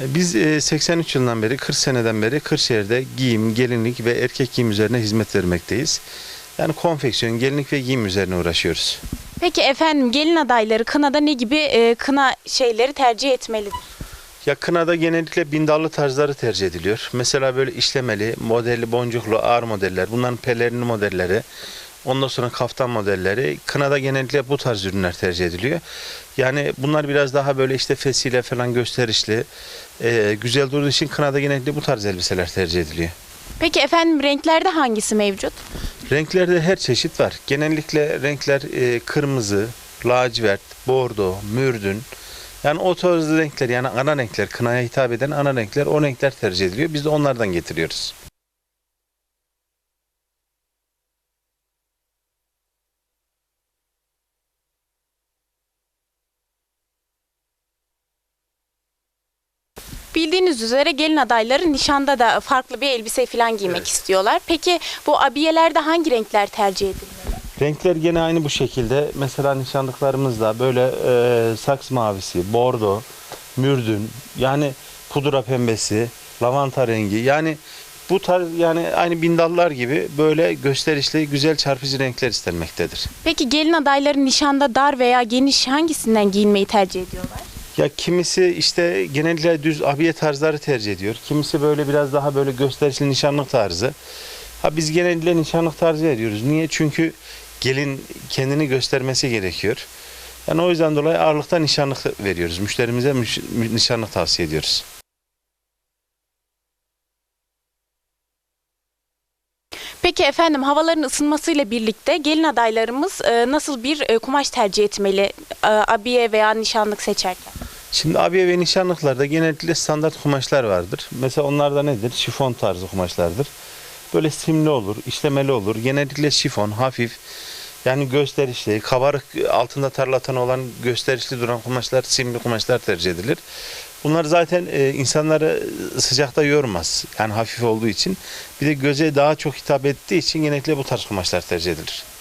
E, Biz e, 83 yılından beri, 40 seneden beri Kırşehir'de giyim, gelinlik ve erkek giyim üzerine hizmet vermekteyiz. Yani konfeksiyon, gelinlik ve giyim üzerine uğraşıyoruz. Peki efendim gelin adayları kınada ne gibi e, kına şeyleri tercih etmelidir? Ya kınada genellikle bindallı tarzları tercih ediliyor. Mesela böyle işlemeli, modelli, boncuklu, ağır modeller, bunların pelerinli modelleri, ondan sonra kaftan modelleri. Kınada genellikle bu tarz ürünler tercih ediliyor. Yani bunlar biraz daha böyle işte fesile falan gösterişli, e, güzel durduğu için kınada genellikle bu tarz elbiseler tercih ediliyor. Peki efendim renklerde hangisi mevcut? Renklerde her çeşit var. Genellikle renkler e, kırmızı, lacivert, bordo, mürdün. Yani o tarz renkler yani ana renkler, kınaya hitap eden ana renkler o renkler tercih ediliyor. Biz de onlardan getiriyoruz. Bildiğiniz üzere gelin adayları nişanda da farklı bir elbise falan giymek istiyorlar. Peki bu abiyelerde hangi renkler tercih edilmeli? Renkler gene aynı bu şekilde. Mesela nişanlıklarımızda böyle e, saks mavisi, bordo, mürdün, yani pudra pembesi, lavanta rengi. Yani bu tarz yani aynı bindallar gibi böyle gösterişli, güzel çarpıcı renkler istenmektedir. Peki gelin adayları nişanda dar veya geniş hangisinden giyinmeyi tercih ediyorlar? Ya kimisi işte genellikle düz abiye tarzları tercih ediyor. Kimisi böyle biraz daha böyle gösterişli nişanlık tarzı. Ha biz genellikle nişanlık tarzı ediyoruz. Niye? Çünkü gelin kendini göstermesi gerekiyor. Yani o yüzden dolayı ağırlıkta nişanlık veriyoruz. Müşterimize müş- nişanlık tavsiye ediyoruz. Peki efendim havaların ısınmasıyla birlikte gelin adaylarımız e, nasıl bir e, kumaş tercih etmeli e, abiye veya nişanlık seçerken? Şimdi abiye ve nişanlıklarda genellikle standart kumaşlar vardır. Mesela onlar da nedir? Şifon tarzı kumaşlardır. Böyle simli olur, işlemeli olur. Genellikle şifon, hafif, yani gösterişli, kabarık altında tarlatan olan gösterişli duran kumaşlar, simli kumaşlar tercih edilir. Bunlar zaten e, insanları sıcakta yormaz. Yani hafif olduğu için. Bir de göze daha çok hitap ettiği için genellikle bu tarz kumaşlar tercih edilir.